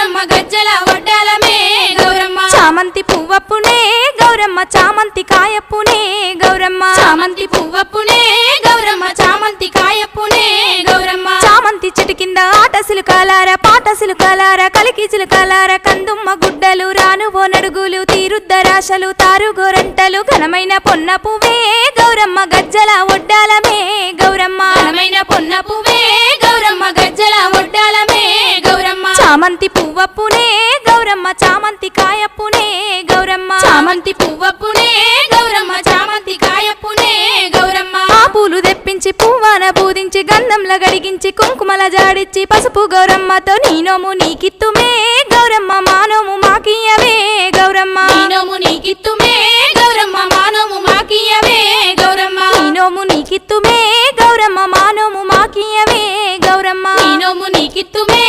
గౌరమ్మ గజ్జల వడ్డాలమే గౌరమ్మ. చామంతి పువ్వప్పునే గౌరమ్మ చామంతి కాయప్పునే గౌరమ్మ. చామంతి పువ్వప్పునే గౌరమ్మ చామంతి కాయప్పునే గౌరమ్మ. చామంతి చెట్టు కింద ఆటసులు కాలార పాటసులు కాలార కలికి చిలుకాలార కందుమ్మ గుడ్డలు రానువో నడుగులు తీరుద్దరాశలు తారు గోరంటలు ఘనమైన పొన్న పువ్వే గౌరమ్మ గజ్జల ఒడ్డాలమే చామంతి పువ్వప్పునే గౌరమ్మ చామంతి కాయప్పునే గౌరమ్మ. చామంతి పువ్వప్పునే గౌరమ్మ చామంతి కాయప్పునే గౌరమ్మ. ఆ పూలు తెప్పించి పువ్వాన పూజించి గంధంల గడిగించి కుంకుమల జాడిచ్చి పసుపు గౌరమ్మతో నీనోము నీకిత్తుమే గౌరమ్మ మానోము మాకియవే గౌరమ్మ. నీనోము నీకిత్తుమే గౌరమ్మ మానోము మాకియవే గౌరమ్మ. నీనోము నీకిత్తుమే గౌరమ్మ మానోము మాకియవే గౌరమ్మ. నీనోము నీకిత్తుమే